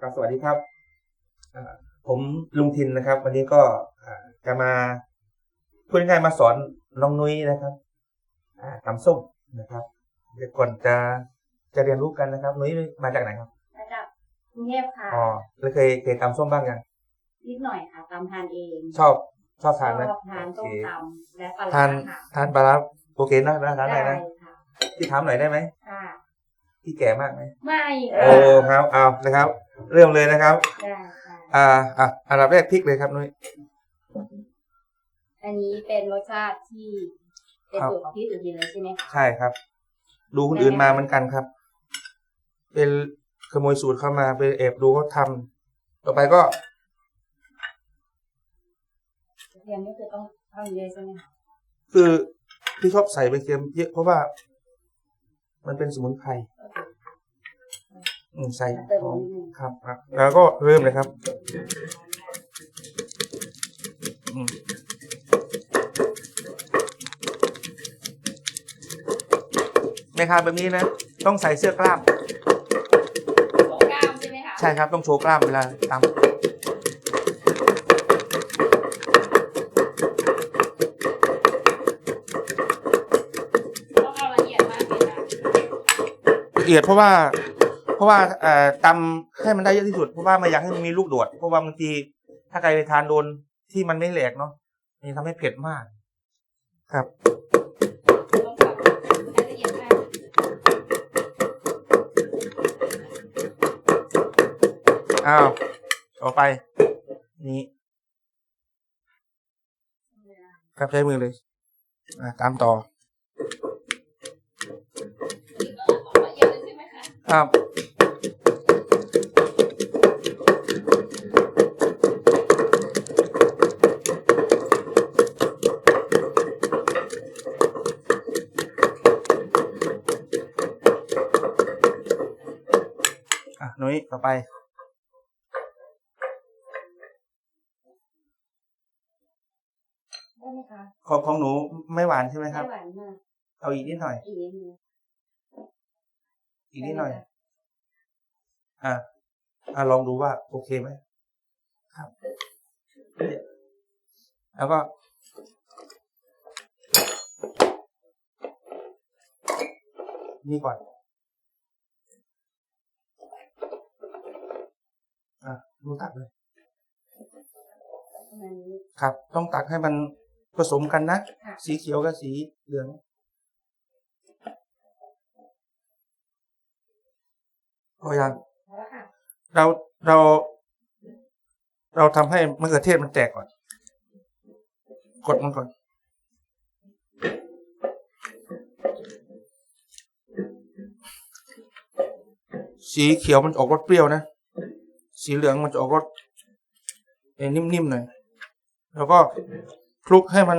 ครับสวัสดีครับอ่าผมลุงทินนะครับ วันนี้ก็อ่าจะมาพูดง่ายๆมาสอนน้องนุ้ยนะครับอ่าตำส้มนะครับเดี๋ยวก่อนจะจะเรียนรู้กันนะครับ นุ้ยมาจากไหนครับมาจากกรุงเทพค่ะอ๋อแล้วเคยเคยตำส้มบ้างยังนิดหน่อยค่ะตำทานเอง ชอบชอบทานไหมชอบทานต้มตำและปลาทานร้าค่ะทานปลาร้าโอเคนะนะทานได้ได้นะค่ะที่ถามหน่อยได้ไหมค่ะที่แก่มากไหมไม่โอ้ครับเอานะครับ เริ่มเลยนะครับ ได้ค่ะ อ่าอะอันดับแรกพริกเลยครับนุ้ย อันนี้เป็นรสชาติที่เป็นครับสูตรของพี่สุจินเลยใช่ไหมคะใช่ครับ ดูคนอื่นมาเหมือนกันครับ เป็นขโมยสูตรเข้ามาไปแอบดูเขาทำต่อไปก็กระเทียมนี่คือต้องต้องเยอะใช่ไหมคะคือที่ชอบใส่ใบเทียมเยอะเพราะว่า มันเป็นสมุนไพรอื มใส่เติมหอมนิดนึงครับครับ แล้วก็เริ่มเลยครับอืมแม่ค้าแบบนี้นะ ต้องใส่เสื้อกล้ามโสกล้ามใช่ไหมคะใช่ครับต้องโชว์กล้ามเวลาตำต้องเอาละเอียดมากเลยค่ะละเอียดเพราะว่า เพราะว่าเอ่อตำให้มันได้เยอะที่สุดเพราะว่าไม่อยากให้มันมีลูกโดดเพราะว่าบางทีถ้าใครไปทานโดนที่มันไม่แหลกเนาะมันจะทำให้เผ็ดมาก ครับ ต้องแบบให้ละเอียดมากอ้าวต่อไป นี้ครับใช้มือเลยอ่าตามต่อต้องละเอียดเลยใช่ไหมคะ ครับ นุ้ยต่อไป ได้ไหมคะของของหนูไม่หวานใช่ไหมครับ ไม่หวานมากเอาอีกนิดหน่อย อีกนิดนึงอีกนิดหน่อย อะอะลองดูว่า โอเคไหมครับเนี่ยแล้วก็นี่ก่อน อะดูตักเลยประมาณนี้ครับ ต้องตักให้มันผสมกันนะค่ะสีเขียวกับสีเหลืองพอยังแล้วค่ะเราเรา เราทำให้มะเขือเทศมันแตกก่อน กดมันก่อนสีเขียวมันจะออกรสเปรี้ยวนะ สีเหลืองมันจะออกรสเอ่อนิ่มๆหน่อยแล้วก็คลุกให้มัน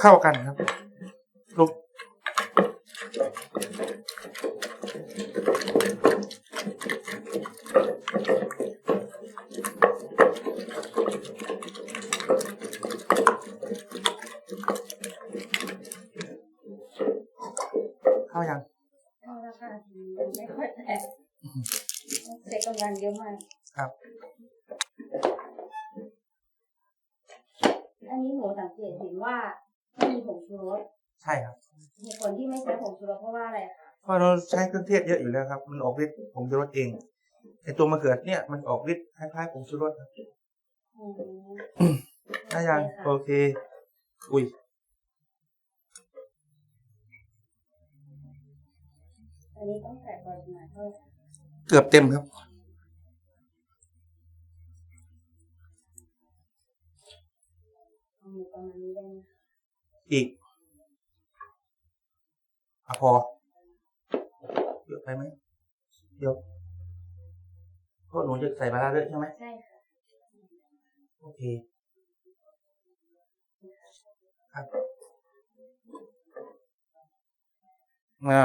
เข้ากันครับคลุก เข้ายัง เอาละค่ะยังไม่ค่อยแตกใช้กำลังเยอะมาก ใช่ครับเหตุผลที่ไม่ใช้ผงชูรสเพราะว่าอะไรคะเพราะเราใช้เครื่องเทศเยอะอยู่แล้วครับ มันออกฤทธิ์ผงชูรสเองไอตัวมะเขือเนี่ยมันออกฤทธิ์คล้ายๆผงชูรสครับอืมได้ยังโอโอเคเค อุ้ยค่ะอันนี้ต้องใส่ปริมาณเท่าไหร่คะเกือบเต็มครับเอาหมูประมาณนี้ได้ไหมคะอีก อะพอเยอะไปไหมเดี๋ยวเพราะหนูจะใส่ปลาร้าด้วยใช่ไหมใช่ค่ะโอเค ครับอ่า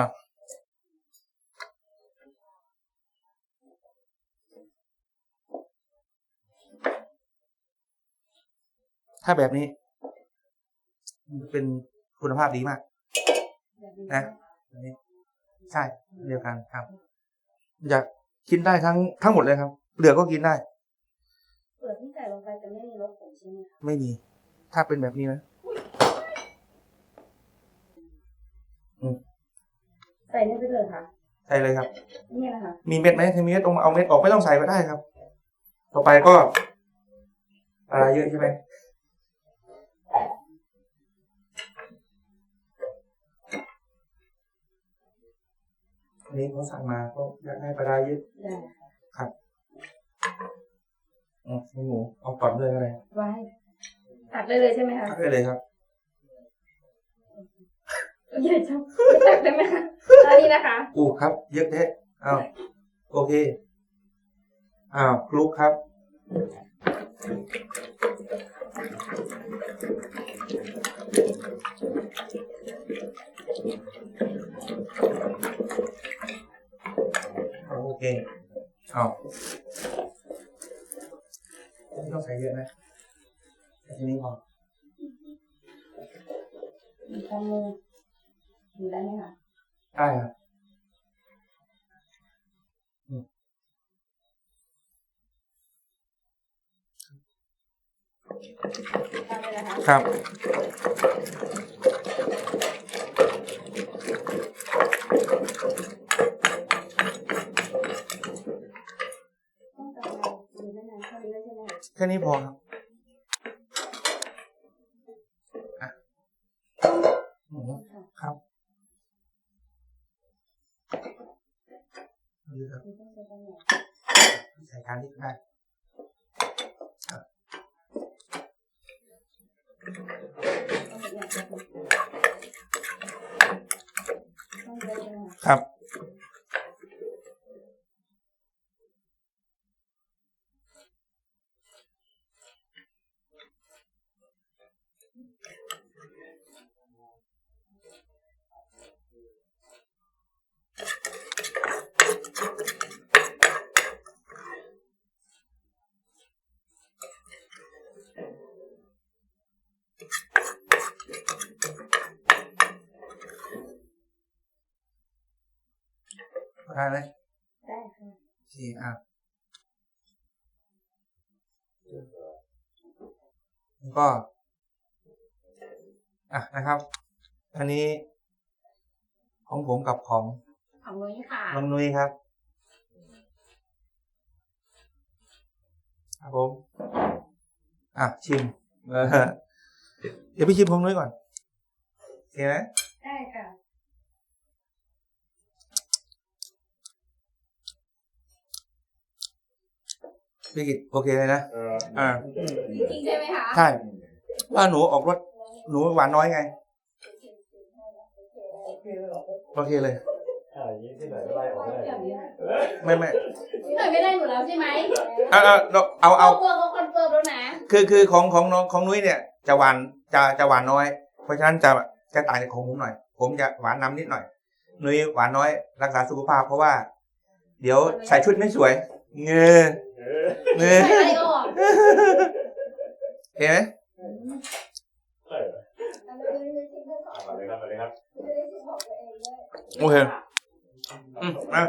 ถ้าแบบนี้มันเป็นคุณภาพดีมากแบบ นี้นะอันนี้ใช่เดียวกันครับ อยากกินได้ทั้งทั้งหมดเลยครับเปลือกก็กินได้เปลือกที่ใส่ลงไปจะไม่มีรสผมใช่ไหมคะไม่มี ถ้าเป็นแบบนี้นะใส่นี่ไปเลยค่ะใส่เลยครับนี่นะคะมีเม็ดไหมถ้ามีเม็ดตรงเอาเม็ดออกไม่ต้องใส่ก็ได้ครับ ต่อไปก็ปลาเยอะใช่ไหม นนี้เขาสั่งมาก็อยากให้ปลาร้าเยอะได้ค่ะอืมให้หมูเอาก่อนเลยอะไรไว้ตัดได้เลยใช่ไหมคะตักได้เลยครับใหญ่จังตัดได้ไหมคะอันนี้นะคะอู้ครับเยอะแท้อ้าวโอเคอ้าวคลุกครับ โอเคเอาไม่ต้องใส่เยอะนะแค่นี้พอ มีข้อมือมีได้ไหมคะได้ครับได้เลยนะคะครับต้องการอะไรมีได้นานเท่านี้แล้วใช่ไหมคะแค่นี้พอครับ ใช้ตรงไหนใส่ทานนี้ได้ครับ ไรต้องใช้ตรงไหนครับได้ไหมได้ค่ะโอเคอะแล้วก็ อะนะครับ อันนี้ ของผมกับของของนุ้ยค่ะน้องนุ้ยครับ ครับผม อะ ชิมเออเดี๋ยวพี่ชิมของนุ้ยก่อนโอเคไหม ได้ค่ะ พี่กิตโอเคเลยนะเอออ่าจริงๆใช่ไหมคะใช่ว่าหนูออกรสหนูหวานน้อยไง โอเคเลยอ่าอย่างนี้ที่ไหนก็ไล่ออกไม่ได้อย่างนี้นะไม่ไม่พี่หน่อยไม่ได้หนูแล้วใช่ไหมเอาเอาเอาเอาเฟิร์มเขาคอนเฟิร์มแล้วนะคือคือของของน้องของนุ้ยเนี่ย จะหวานจะจะหวานน้อย เพราะฉะนั้นจะจะต่างจากของผมหน่อย ผมจะหวานนำนิดหน่อยนุ้ยหวานน้อยรักษาสุขภาพเพราะว่า เดี๋ยวใส่ชุดไม่สวย เงยเออ เงยใส่อะไรออกเห็นไหมใช่เหรออะมาเลยครับมาเลยครับ โอเค อืมอะ